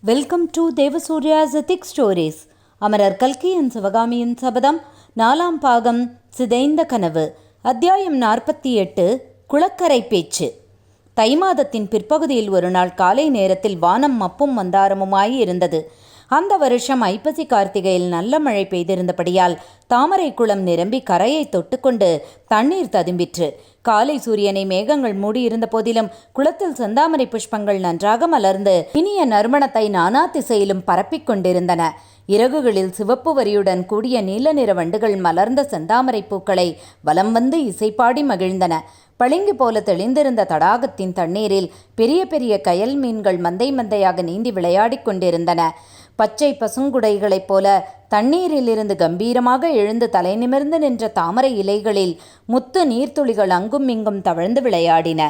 Welcome to Devasurya's thick stories அமரர் கல்கியின் சிவகாமியின் சபதம் நாலாம் பாகம் சிதைந்த கனவு அத்தியாயம் நாற்பத்தி எட்டு குளக்கரை பேச்சு. தை மாதத்தின் பிற்பகுதியில் ஒரு நாள் காலை நேரத்தில் வானம் மப்பும் மந்தாரமுமாய் இருந்தது. அந்த வருஷம் ஐப்பசி கார்த்திகையில் நல்ல மழை பெய்திருந்தபடியால் தாமரை குளம் நிரம்பி கரையை தொட்டுக்கொண்டு தண்ணீர் ததும்பிற்று. காலை சூரியனை மேகங்கள் மூடியிருந்த போதிலும் குளத்தில் செந்தாமரை புஷ்பங்கள் நன்றாக மலர்ந்து இனிய நறுமணத்தை நானா திசையிலும் பரப்பிக் கொண்டிருந்தன. இறகுகளில் சிவப்பு வரியுடன் கூடிய நீல நிற வண்டுகள் மலர்ந்த செந்தாமரை பூக்களை வலம் வந்து இசைப்பாடி மகிழ்ந்தன. பளிங்கு போல தெளிந்திருந்த தடாகத்தின் தண்ணீரில் பெரிய பெரிய கயல் மீன்கள் மந்தை மந்தையாக நீந்தி விளையாடிக் கொண்டிருந்தன. பச்சை பசுங்குடைகளைப் போல தண்ணீரிலிருந்து கம்பீரமாக எழுந்து தலை நிமிர்ந்து நின்ற தாமரை இலைகளில் முத்து நீர்த்துளிகள் அங்கும் இங்கும் தவழ்ந்து விளையாடின.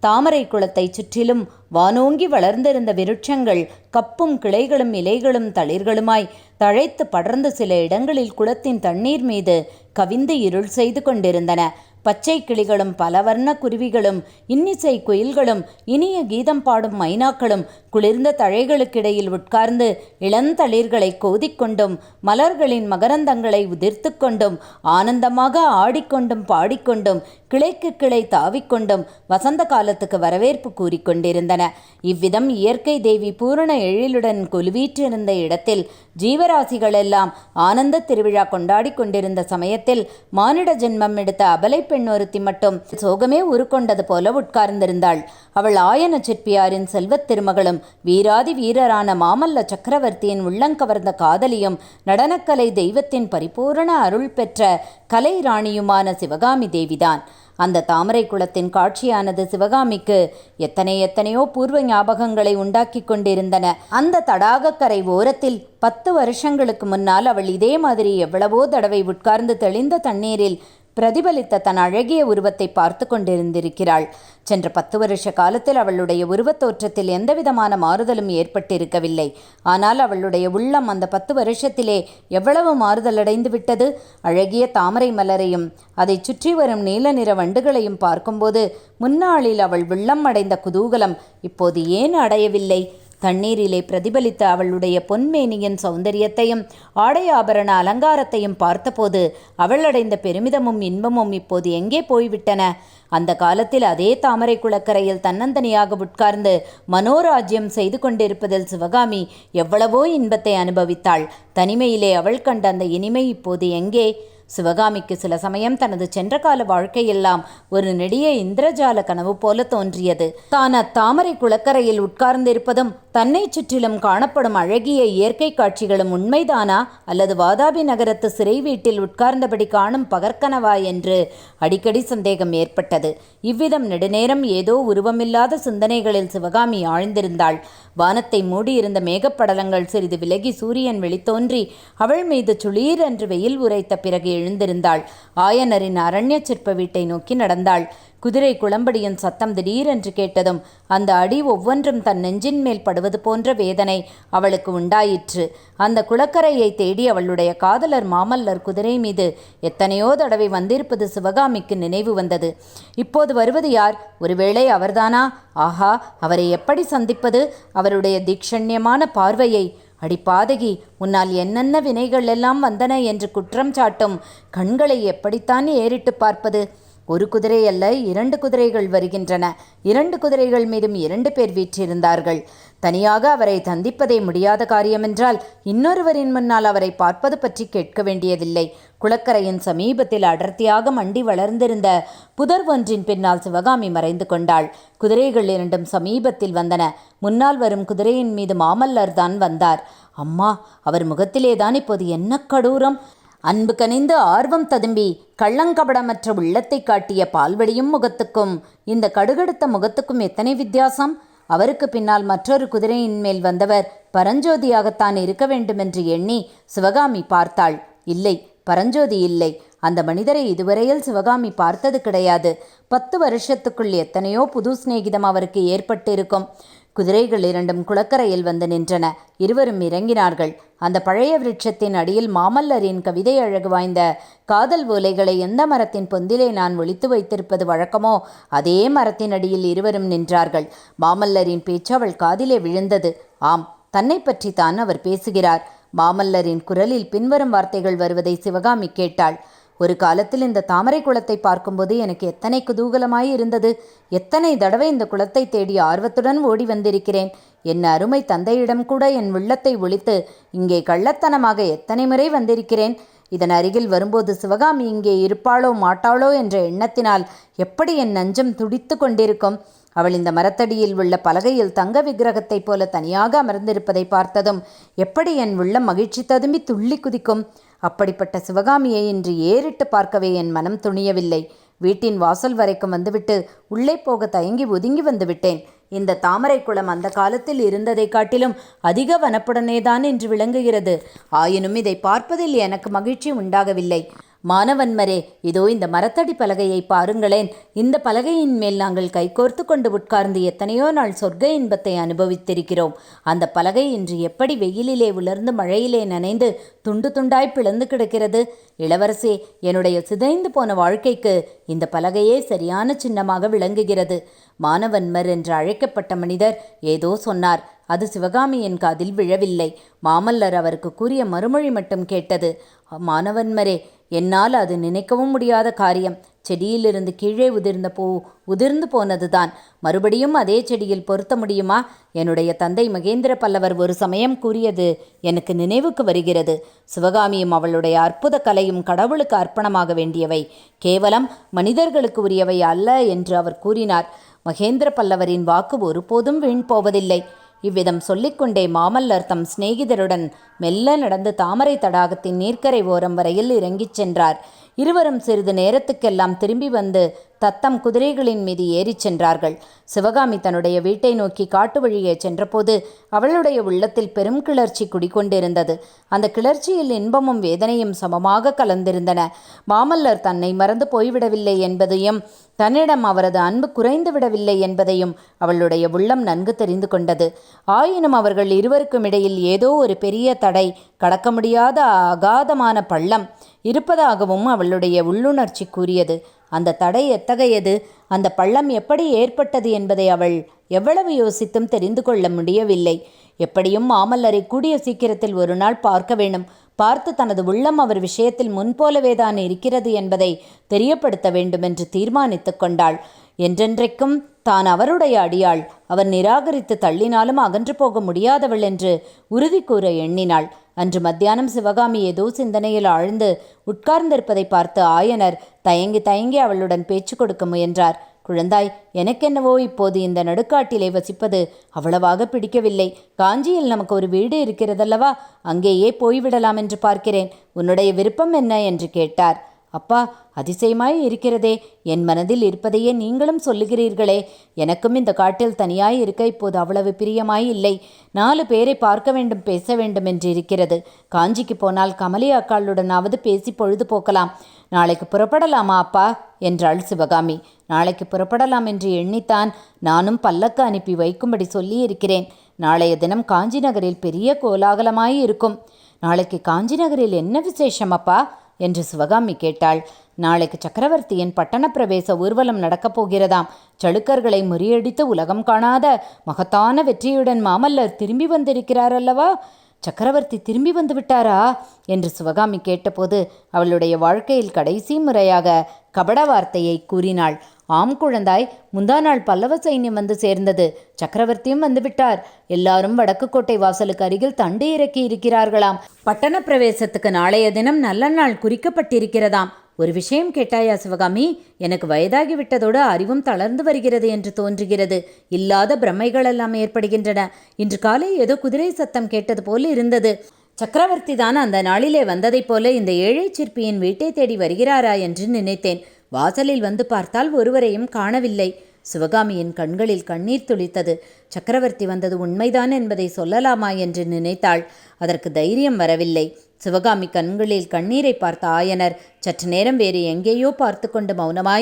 தாமரை குளத்தைச் சுற்றிலும் வானோங்கி வளர்ந்திருந்த விருட்சங்கள் கப்பும் கிளைகளும் இலைகளும் தளிர்களுமாய் தழைத்து படர்ந்து சில இடங்களில் குளத்தின் தண்ணீர் மீது கவிந்து இருள் செய்து கொண்டிருந்தன. பச்சை கிளிகளும் பலவர்ண குருவிகளும் இன்னிசை குயில்களும் இனிய கீதம் பாடும் மைனாக்களும் குளிர்ந்த தழைகளுக்கிடையில் உட்கார்ந்து இளந்தளிர்களை கோதிக்கொண்டும் மலர்களின் மகரந்தங்களை உதிர்த்து கொண்டும் ஆனந்தமாக ஆடிக்கொண்டும் பாடிக்கொண்டும் கிளைக்கு கிளை தாவிக்கொண்டும் வசந்த காலத்துக்கு வரவேற்பு கூறிக்கொண்டிருந்தன. இவ்விதம் இயற்கை தேவி பூரண எழிலுடன் கொலுவீற்றிருந்த இடத்தில் ஜீவராசிகளெல்லாம் ஆனந்த திருவிழா கொண்டாடி கொண்டிருந்த சமயத்தில் மானிட ஜென்மம் எடுத்த அபலை பெண் ஒருத்தி மட்டும் சோகமே உருக்கொண்டது போல உட்கார்ந்திருந்தாள். அவள் ஆயன சிற்பியாரின் செல்வத் திருமகளும் வீராதி வீரரான மாமல்ல சக்கரவர்த்தியின் உள்ளங்கவர்ந்த காதலியும் நடனக்கலை தெய்வத்தின் பரிபூரண அருள் பெற்ற கலை ராணியுமான சிவகாமி தேவிதான். அந்த தாமரை குளத்தின் காட்சியானது சிவகாமிக்கு எத்தனை எத்தனையோ பூர்வ ஞாபகங்களை உண்டாக்கி கொண்டிருந்தன. அந்த தடாகக்கரை ஓரத்தில் பத்து வருஷங்களுக்கு முன்னால் அவள் இதே மாதிரி எவ்வளவோ தடவை உட்கார்ந்து தெளிந்த தண்ணீரில் பிரதிபலித்த தன் அழகிய உருவத்தை பார்த்து கொண்டிருந்திருக்கிறாள். சென்ற பத்து வருஷ காலத்தில் அவளுடைய உருவத் தோற்றத்தில் எந்தவிதமான மாறுதலும் ஏற்பட்டிருக்கவில்லை. ஆனால் அவளுடைய உள்ளம் அந்த பத்து வருஷத்திலே எவ்வளவு மாறுதலடைந்து விட்டது? அழகிய தாமரை மலரையும் அதைச் சுற்றி வரும் நீல நிற வண்டுகளையும் பார்க்கும்போது முன்னாளில் அவள் உள்ளம் அடைந்த குதூகலம் இப்போது ஏன் அடையவில்லை? தண்ணீரிலே பிரதிபலித்த அவளுடைய பொன்மேனியின் சௌந்தரியத்தையும் ஆடை ஆபரண அலங்காரத்தையும் பார்த்தபோது அவள் அடைந்த பெருமிதமும் இன்பமும் இப்போது எங்கே போய்விட்டன? அந்த காலத்தில் அதே தாமரை குளக்கரையில் தன்னந்தனியாக உட்கார்ந்து மனோராஜ்யம் செய்து கொண்டிருப்பதில் சிவகாமி எவ்வளவோ இன்பத்தை அனுபவித்தாள். தனிமையிலே அவள் கண்ட அந்த இனிமை இப்போது எங்கே? சிவகாமிக்கு சில சமயம் தனது சென்ற கால வாழ்க்கையெல்லாம் ஒரு நெடிய இந்திரஜால கனவு போல தோன்றியது. தான் அத்தாமரை குளக்கரையில் உட்கார்ந்திருப்பதும் தன்னை சுற்றிலும் காணப்படும் அழகிய இயற்கை காட்சிகளும் உண்மைதானா? அல்லது வாதாபி நகரத்து சிறை வீட்டில் உட்கார்ந்தபடி காணும் பகற்கனவா என்று அடிக்கடி சந்தேகம் ஏற்பட்டது. இவ்விதம் நெடுநேரம் ஏதோ உருவமில்லாத சிந்தனைகளில் சிவகாமி ஆழ்ந்திருந்தாள். வானத்தை மூடியிருந்த மேகப்படலங்கள் சிறிது விலகி சூரியன் வெளித்தோன்றி அவள் மீது சுளீர் என்று வெயில் உரைத்த பிறகு எழுந்திருந்தாள். ஆயனரின் அரண்ய சிற்ப வீட்டை நோக்கி நடந்தாள். குதிரை குளம்படியின் சத்தம் திடீரென்று கேட்டதும் அந்த அடி ஒவ்வொன்றும் தன் நெஞ்சின் மேல் படுவது போன்ற வேதனை அவளுக்கு உண்டாயிற்று. அந்த குளக்கரையை தேடி அவளுடைய காதலர் மாமல்லர் குதிரை மீது எத்தனையோ தடவை வந்திருப்பது சிவகாமிக்கு நினைவு வந்தது. இப்போது வருவது யார்? ஒருவேளை அவர்தானா? ஆஹா அவரை எப்படி சந்திப்பது? அவருடைய தீக்ஷண்யமான பார்வையை அடிப்பாதகி பாதகி உன்னால் என்னென்ன வினைகள் எல்லாம் வந்தன என்று குற்றம் சாட்டும் கண்களை எப்படித்தான் ஏறிட்டு பார்ப்பது? ஒரு குதிரை அல்ல இரண்டு குதிரைகள் வருகின்றன. இரண்டு குதிரைகள் மீதும் இரண்டு பேர் வீற்றிருந்தார்கள். தனியாக அவரை சந்திப்பதே முடியாத காரியமென்றால் இன்னொருவரின் முன்னால் அவரை பார்ப்பது பற்றி கேட்க வேண்டியதில்லை. குளக்கரையின் சமீபத்தில் அடர்த்தியாக மண்டி வளர்ந்திருந்த புதர் ஒன்றின் பின்னால் சிவகாமி மறைந்து கொண்டாள். குதிரைகள் இரண்டும் சமீபத்தில் வந்தன. முன்னால் வரும் குதிரையின் மீது மாமல்லர் தான் வந்தார். அம்மா அவர் முகத்திலேதான் இப்போது என்ன கடூரம்? அன்பு கனிந்து ஆர்வம் ததும்பி கள்ளங்கபடமற்ற உள்ளத்தை காட்டிய பால்வடியும் முகத்துக்கும் இந்த கடுகடுத்த முகத்துக்கும் எத்தனை வித்தியாசம்? அவருக்கு பின்னால் மற்றொரு குதிரையின் மேல் வந்தவர் பரஞ்சோதியாகத்தான் இருக்க வேண்டுமென்று எண்ணி சிவகாமி பார்த்தாள். இல்லை பரஞ்சோதி இல்லை. அந்த மனிதரை இதுவரையில் சிவகாமி பார்த்தது கிடையாது. பத்து வருஷத்துக்குள் எத்தனையோ புது சிநேகிதம் அவருக்கு ஏற்பட்டிருக்கும். குதிரைகள் இரண்டும் குளக்கரையில் வந்து நின்றன. இருவரும் இறங்கினார்கள். அந்த பழைய விருட்சத்தின் அடியில் மாமல்லரின் கவிதை அழகு வாய்ந்த காதல் ஓலைகளை எந்த மரத்தின் பொந்திலே நான் ஒளித்து வைத்திருப்பது வழக்கமோ அதே மரத்தின் அடியில் இருவரும் நின்றார்கள். மாமல்லரின் பேச்சு அவள் காதிலே விழுந்தது. ஆம் தன்னை பற்றி தான் அவர் பேசுகிறார். மாமல்லரின் குரலில் பின்வரும் வார்த்தைகள் வருவதை சிவகாமி கேட்டாள். ஒரு காலத்தில் இந்த தாமரை குளத்தை பார்க்கும்போது எனக்கு எத்தனை குதூகலமாய் இருந்தது. எத்தனை தடவை இந்த குளத்தை தேடி ஆர்வத்துடன் ஓடி வந்திருக்கிறேன். என் அருமை தந்தையிடம் கூட என் உள்ளத்தை ஒழித்து இங்கே கள்ளத்தனமாக எத்தனை முறை வந்திருக்கிறேன். இதன் அருகில் வரும்போது சிவகாமி இங்கே இருப்பாளோ மாட்டாளோ என்ற எண்ணத்தினால் எப்படி என் நஞ்சம் துடித்து கொண்டிருக்கும். அவள் இந்த மரத்தடியில் உள்ள பலகையில் தங்க விக்கிரகத்தைப் போல தனியாக அமர்ந்திருப்பதை பார்த்ததும் எப்படி என் உள்ளம் மகிழ்ச்சி ததும்பி துள்ளி குதிக்கும்? அப்படிப்பட்ட சிவகாமியை இன்று ஏறிட்டு பார்க்கவே என் மனம் துணியவில்லை. வீட்டின் வாசல் வரைக்கும் வந்துவிட்டு உள்ளே போக தயங்கி ஒதுங்கி வந்துவிட்டேன். இந்த தாமரை குளம் அந்த காலத்தில் இருந்ததைக் காட்டிலும் அதிக வனப்புடனேதான் என்று விளங்குகிறது. ஆயினும் இதை பார்ப்பதில் எனக்கு மகிழ்ச்சி உண்டாகவில்லை. மானவன்மரே இதோ இந்த மரத்தடி பலகையை பாருங்களேன். இந்த பலகையின் மேல் நாங்கள் கைகோர்த்து கொண்டு உட்கார்ந்து எத்தனையோ நாள் சொர்க்க இன்பத்தை அனுபவித்திருக்கிறோம். அந்த பலகை இன்று எப்படி வெயிலிலே உலர்ந்து மழையிலே நனைந்து துண்டு துண்டாய் பிளந்து கிடக்கிறது? இளவரசே என்னுடைய சிதைந்து போன வாழ்க்கைக்கு இந்த பலகையே சரியான சின்னமாக விளங்குகிறது. மாணவன்மர் என்று அழைக்கப்பட்ட மனிதர் ஏதோ சொன்னார். அது சிவகாமியின் காதில் விழவில்லை. மாமல்லர் அவருக்கு கூறிய மறுமொழி மட்டும் கேட்டது. மாணவன்மரே என்னால் அது நினைக்கவும் முடியாத காரியம். செடியிலிருந்து கீழே உதிர்ந்த பூ உதிர்ந்து போனதுதான். மறுபடியும் அதே செடியில் பொருத்த முடியுமா? என்னுடைய தந்தை மகேந்திர பல்லவர் ஒரு சமயம் கூறியது எனக்கு நினைவுக்கு வருகிறது. சிவகாமியும் அவளுடைய அற்புத கலையும் கடவுளுக்கு அர்ப்பணமாக வேண்டியவை. கேவலம் மனிதர்களுக்கு உரியவை அல்ல என்று அவர் கூறினார். மகேந்திர பல்லவரின் வாக்கு ஒருபோதும் வீண் போவதில்லை. இவ்விதம் சொல்லிக்கொண்டே மாமல்லர் தம் சிநேகிதருடன் மெல்ல நடந்து தாமரை தடாகத்தின் நீர்க்கரை ஓரம் வரையில் இறங்கிச் சென்றார். இருவரும் சிறிது நேரத்துக்கெல்லாம் திரும்பி வந்து தத்தம் குதிரைகளின் மீது ஏறிச் சென்றார்கள். சிவகாமி தன்னுடைய வீட்டை நோக்கி காட்டு வழியே சென்றபோது அவளுடைய உள்ளத்தில் பெரும் கிளர்ச்சி குடிகொண்டிருந்தது. அந்த கிளர்ச்சியில் இன்பமும் வேதனையும் சமமாக கலந்திருந்தன. மாமல்லர் தன்னை மறந்து போய்விடவில்லை என்பதையும் தன்னிடம் அவரது அன்பு குறைந்து விடவில்லை என்பதையும் அவளுடைய உள்ளம் நன்கு தெரிந்து கொண்டது. ஆயினும் அவர்கள் இருவருக்கும் இடையில் ஏதோ ஒரு பெரிய தடை கடக்க முடியாத அகாதமான பள்ளம் இருப்பதாகவும் அவளுடைய உள்ளுணர்ச்சி கூறியது. அந்த தடை எத்தகையது? அந்த பள்ளம் எப்படி ஏற்பட்டது என்பதை அவள் எவ்வளவு யோசித்தும் தெரிந்து கொள்ள முடியவில்லை. எப்படியும் மாமல்லரை கூடிய சீக்கிரத்தில் ஒரு நாள் பார்க்க வேண்டும். பார்த்து தனது உள்ளம் அவர் விஷயத்தில் முன்போலவேதான் இருக்கிறது என்பதை தெரியப்படுத்த வேண்டும் என்று தீர்மானித்து கொண்டாள். என்றென்றைக்கும் தான் அவருடைய அடியாள் அவர் நிராகரித்து தள்ளினாலும் அகன்று போக முடியாதவள் என்று உறுதி கூற எண்ணினாள். அன்று மத்தியானம் சிவகாமி ஏதோ சிந்தனையில் ஆழ்ந்து உட்கார்ந்திருப்பதை பார்த்து ஆயனர் தயங்கி தயங்கி அவளுடன் பேச்சு கொடுக்க முயன்றார். குழந்தாய் எனக்கென்னவோ இப்போது இந்த நடுக்காட்டிலே வசிப்பது அவ்வளவாக பிடிக்கவில்லை. காஞ்சியில் நமக்கு ஒரு வீடு இருக்கிறதல்லவா? அங்கேயே போய்விடலாம் என்று பார்க்கிறேன். உன்னுடைய விருப்பம் என்ன? என்று கேட்டார். அப்பா அதிசயமாய் இருக்கிறதே. என் மனதில் இருப்பதையே நீங்களும் சொல்லுகிறீர்களே. எனக்கும் இந்த காட்டில் தனியாய் இருக்க இப்போது அவ்வளவு பிரியமாய் இல்லை. நாலு பேரை பார்க்க வேண்டும் பேச வேண்டும் என்று இருக்கிறது. காஞ்சிக்கு போனால் கமலி அக்காளுடனாவது பேசி பொழுது போக்கலாம். நாளைக்கு புறப்படலாமா அப்பா? என்றாள் சிவகாமி. நாளைக்கு புறப்படலாம் என்று எண்ணித்தான் நானும் பல்லக்கு அனுப்பி வைக்கும்படி சொல்லி இருக்கிறேன் நாளைய தினம் காஞ்சி நகரில் பெரிய கோலாகலமாய் இருக்கும். நாளைக்கு காஞ்சி நகரில் என்ன விசேஷம் அப்பா? என்று சிவகாமி கேட்டாள். நாளைக்கு சக்கரவர்த்தியின் பட்டணப்பிரவேச ஊர்வலம் நடக்கப் போகிறதாம். சளுக்கர்களை முறியடித்து உலகம் காணாத மகத்தான வெற்றியுடன் மாமல்லர் திரும்பி வந்திருக்கிறார் அல்லவா சக்கரவர்த்தி திரும்பி வந்து விட்டாரா? என்று சிவகாமி கேட்டபோது அவளுடைய வாழ்க்கையில் கடைசி முறையாக கபட வார்த்தையை கூறினாள். ஆம் குழந்தாய் முந்தா நாள் பல்லவ சைன்யம் வந்து சேர்ந்தது. சக்கரவர்த்தியும் வந்துவிட்டார். எல்லாரும் வடக்கு கோட்டை வாசலுக்கு அருகில் தண்டு இறக்கி இருக்கிறார்களாம். பட்டண பிரவேசத்துக்கு நாளைய தினம் நல்ல நாள் குறிக்கப்பட்டிருக்கிறதாம். ஒரு விஷயம் கேட்டாயா சிவகாமி? எனக்கு வயதாகிவிட்டதோடு அறிவும் தளர்ந்து வருகிறது என்று தோன்றுகிறது. இல்லாத பிரமைகள் எல்லாம் ஏற்படுகின்றன. இன்று காலை ஏதோ குதிரை சத்தம் கேட்டது போல இருந்தது. சக்கரவர்த்தி தான் அந்த நாளிலே வந்ததைப் போல இந்த ஏழை சிற்பியின் வீட்டை தேடி வருகிறாரா என்று நினைத்தேன். வாசலில் வந்து பார்த்தால் ஒருவரையும் காணவில்லை. சிவகாமியின் கண்களில் கண்ணீர் துளித்தது. சக்கரவர்த்தி வந்தது உண்மைதான் என்பதை சொல்லலாமா என்று நினைத்தாள். அதற்கு தைரியம் வரவில்லை. சிவகாமி கண்களில் கண்ணீரை பார்த்த ஆயனர் சற்று நேரம் வேறு எங்கேயோ பார்த்து கொண்டு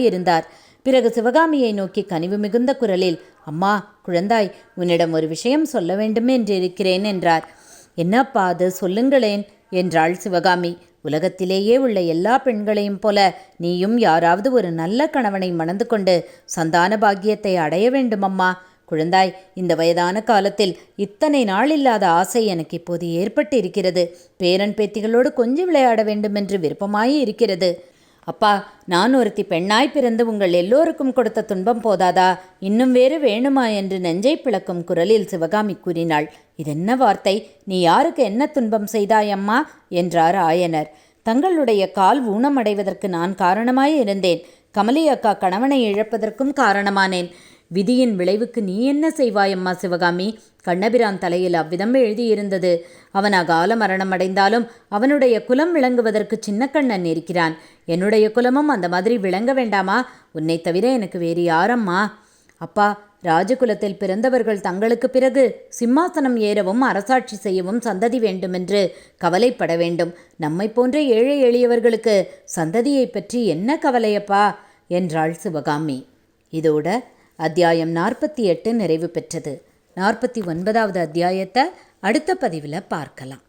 இருந்தார் பிறகு சிவகாமியை நோக்கி கனிவு மிகுந்த குரலில் அம்மா குழந்தாய் உன்னிடம் ஒரு விஷயம் சொல்ல வேண்டும் என்றிருக்கிறேன் என்றார். என்னப்பா அது? சொல்லுங்களேன் என்றாள் சிவகாமி. உலகத்திலேயே உள்ள எல்லா பெண்களையும் போல நீயும் யாராவது ஒரு நல்ல கணவனை மணந்து கொண்டு சந்தான பாக்கியத்தை அடைய வேண்டும் அம்மா குழந்தாய் இந்த வயதான காலத்தில் இத்தனை நாள் இல்லாத ஆசை எனக்கு இப்போது ஏற்பட்டு இருக்கிறது பேரன் பேத்திகளோடு கொஞ்சம் விளையாட வேண்டும் என்று விருப்பமாய் இருக்கிறது. அப்பா நான் ஒருத்தி பெண்ணாய் பிறந்து உங்கள் எல்லோருக்கும் கொடுத்த துன்பம் போதாதா? இன்னும் வேறு வேணுமா? என்று நெஞ்சை பிளக்கும் குரலில் சிவகாமி கூறினாள். இதென்ன வார்த்தை? நீ யாருக்கு என்ன துன்பம் செய்தாய் அம்மா? என்றார் ஆயனர். தங்களுடைய கால் ஊனமடைவதற்கு நான் காரணமாய் இருந்தேன். கமலி அக்கா கணவனை இழப்பதற்கும் காரணமானேன். விதியின் விளைவுக்கு நீ என்ன செய்வாய் அம்மா சிவகாமி? கண்ணபிரான் தலையில் அவ்விதம் எழுதியிருந்தது. அவன் அகால மரணம் அடைந்தாலும் அவனுடைய குலம் விளங்குவதற்கு சின்னக்கண்ணன் இருக்கிறான். என்னுடைய குலமும் அந்த மாதிரி விளங்க வேண்டாமா? உன்னை தவிர எனக்கு வேறு யாரம்மா? அப்பா ராஜகுலத்தில் பிறந்தவர்கள் தங்களுக்கு பிறகு சிம்மாசனம் ஏறவும் அரசாட்சி செய்யவும் சந்ததி வேண்டுமென்று கவலைப்பட வேண்டும். நம்மை போன்ற ஏழை எளியவர்களுக்கு சந்ததியை பற்றி என்ன கவலையப்பா? என்றாள் சிவகாமி. இதோட அத்தியாயம் நாற்பத்தி எட்டு நிறைவு பெற்றது. நாற்பத்தி ஒன்பதாவது அத்தியாயத்தை அடுத்த பதிவில் பார்க்கலாம்.